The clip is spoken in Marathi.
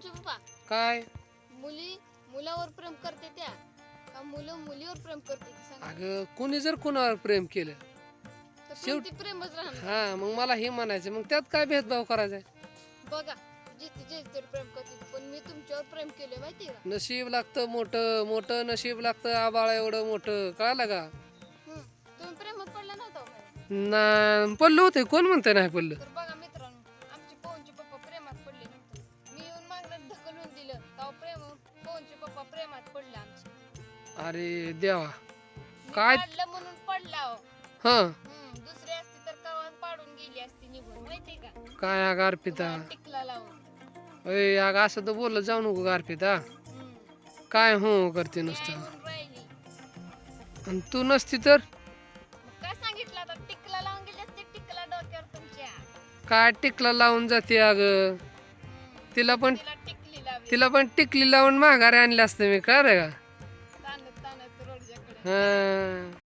पोहनचे पप्पा? काय? मुली मुलावर प्रेम करते त्या. का मुलं मुलीवर प्रेम करते ते सांगा. अगं कोणी जर कोणावर प्रेम केलं तर शेवट- प्रेमच राहणार. हा मग मला हे म्हणायचं मग त्यात काय भेदभाव करायचा बघा जिथे जे तर प्रेम करते पण मी तुमच्यावर प्रेम केले माहिती का? नशीब लागतं मोठं मोठं नशीब लागतं आबाळा एवढं मोठं. कळालं का? हम्म. तुम्ही प्रेमात पडला नव्हता हो? ना पडलं होते. कोण म्हणतं नाही पडलं? तर तेव्हा प्रेम पोहनचे पप्पा प्रेमात पडले आमचे. अरे देवा. मी काय? पाडलं म्हणून पडला हो हा. हम्म, दुसरी असती तर कवान पाडून गेली असती निघून माहिती का? काय अगं अर्पिता तुम्हाला टिकला लावून. अय असं तर बोलत जाऊ नको गं अर्पिता हम्म. काय हो करते मी नुसतं? राहिली. आणि तू नसती तर? मग काय सांगितलं आता? टिकला लावून गेली असते टिकला डोक्यावर तुमच्या. काय टिकला लावून जाते अगं. तिला पण तिला लावली तिला पण टिकली लावून माघारी आणली असते मी का? ताणत रोडच्याकडे. हा.